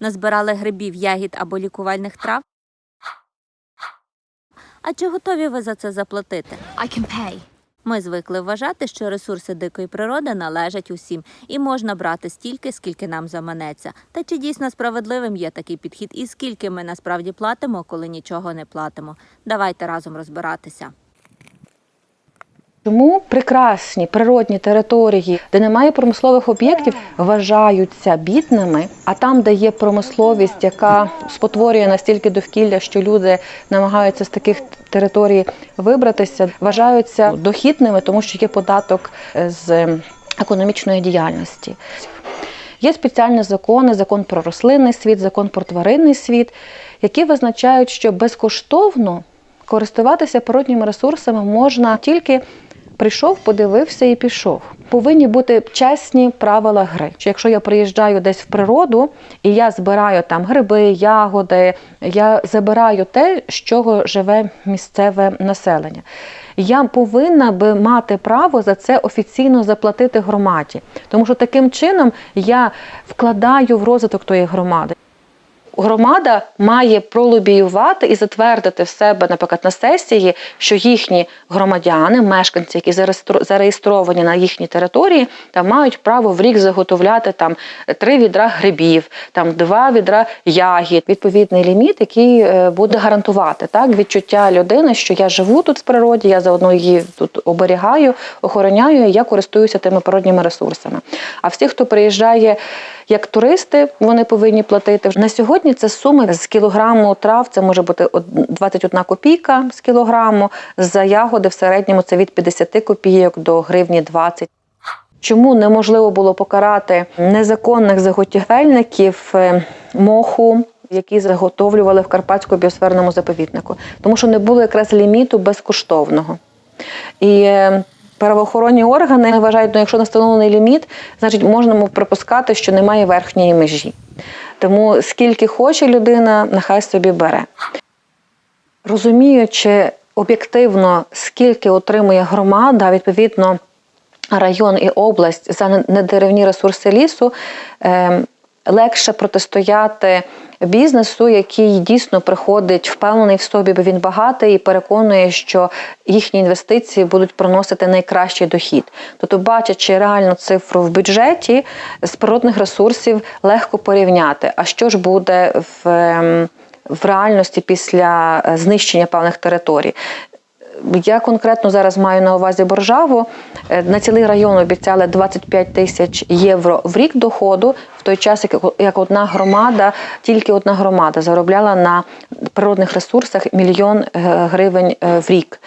Назбирали грибів, ягід або лікувальних трав? А чи готові ви за це заплатити? I can pay. Ми звикли вважати, що ресурси дикої природи належать усім, і можна брати стільки, скільки нам заманеться. Та чи дійсно справедливим є такий підхід, і скільки ми насправді платимо, коли нічого не платимо? Давайте разом розбиратися. Тому прекрасні природні території, де немає промислових об'єктів, вважаються бідними. А там, де є промисловість, яка спотворює настільки довкілля, що люди намагаються з таких територій вибратися, вважаються дохідними, тому що є податок е, з економічної діяльності. Є спеціальні закони, закон про рослинний світ, закон про тваринний світ, які визначають, що безкоштовно користуватися природніми ресурсами можна тільки прийшов, подивився і пішов. Повинні бути чесні правила гри. Що якщо я приїжджаю десь в природу і я збираю там гриби, ягоди, я забираю те, з чого живе місцеве населення. Я повинна би мати право за це офіційно заплатити громаді, тому що таким чином я вкладаю в розвиток тої громади. Громада має пролобіювати і затвердити в себе, наприклад, на сесії, що їхні громадяни, мешканці, які зареєстровані на їхній території, там мають право в рік заготовляти там три відра грибів, там два відра ягід. Відповідний ліміт, який е, буде гарантувати так відчуття людини, що я живу тут в природі, я заодно її тут оберігаю, охороняю, і я користуюся тими природніми ресурсами. А всі, хто приїжджає як туристи, вони повинні платити. На сьогодні це суми з кілограму трав, це може бути 21 копійка з кілограму. За ягоди в середньому це від 50 копійок до гривні 20. Чому неможливо було покарати незаконних заготівельників е, моху, які заготовлювали в Карпатському біосферному заповіднику? Тому що не було якраз ліміту безкоштовного. І е, правоохоронні органи вважають, ну, якщо не встановлений ліміт, значить можна припускати, що немає верхньої межі. Тому скільки хоче людина, нехай собі бере. Розуміючи об'єктивно, скільки отримує громада, відповідно, район і область за недеревні ресурси лісу, е, легше протистояти бізнесу, який дійсно приходить впевнений в собі, бо він багатий і переконує, що їхні інвестиції будуть приносити найкращий дохід. Тобто, бачачи реальну цифру в бюджеті, з природних ресурсів легко порівняти. А що ж буде в, ем, в реальності після е, знищення певних територій? Я конкретно зараз маю на увазі Боржаву. Е, На цілий район обіцяли 25 тисяч євро в рік доходу, в той час, як, одна громада, тільки одна громада заробляла на природних ресурсах мільйон е, гривень е, в рік.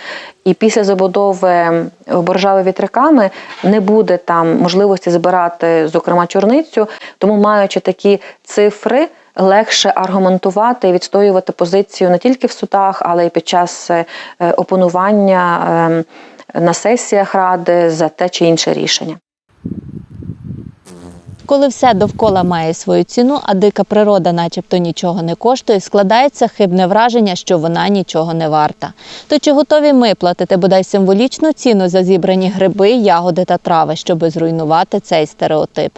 І після забудови Боржави вітряками не буде там можливості збирати, зокрема, чорницю. Тому, маючи такі цифри, легше аргументувати і відстоювати позицію не тільки в судах, але й під час е, опонування е, на сесіях ради за те чи інше рішення. Коли все довкола має свою ціну, а дика природа, начебто, нічого не коштує, складається хибне враження, що вона нічого не варта. То чи готові ми платити бодай символічну ціну за зібрані гриби, ягоди та трави, щоби зруйнувати цей стереотип?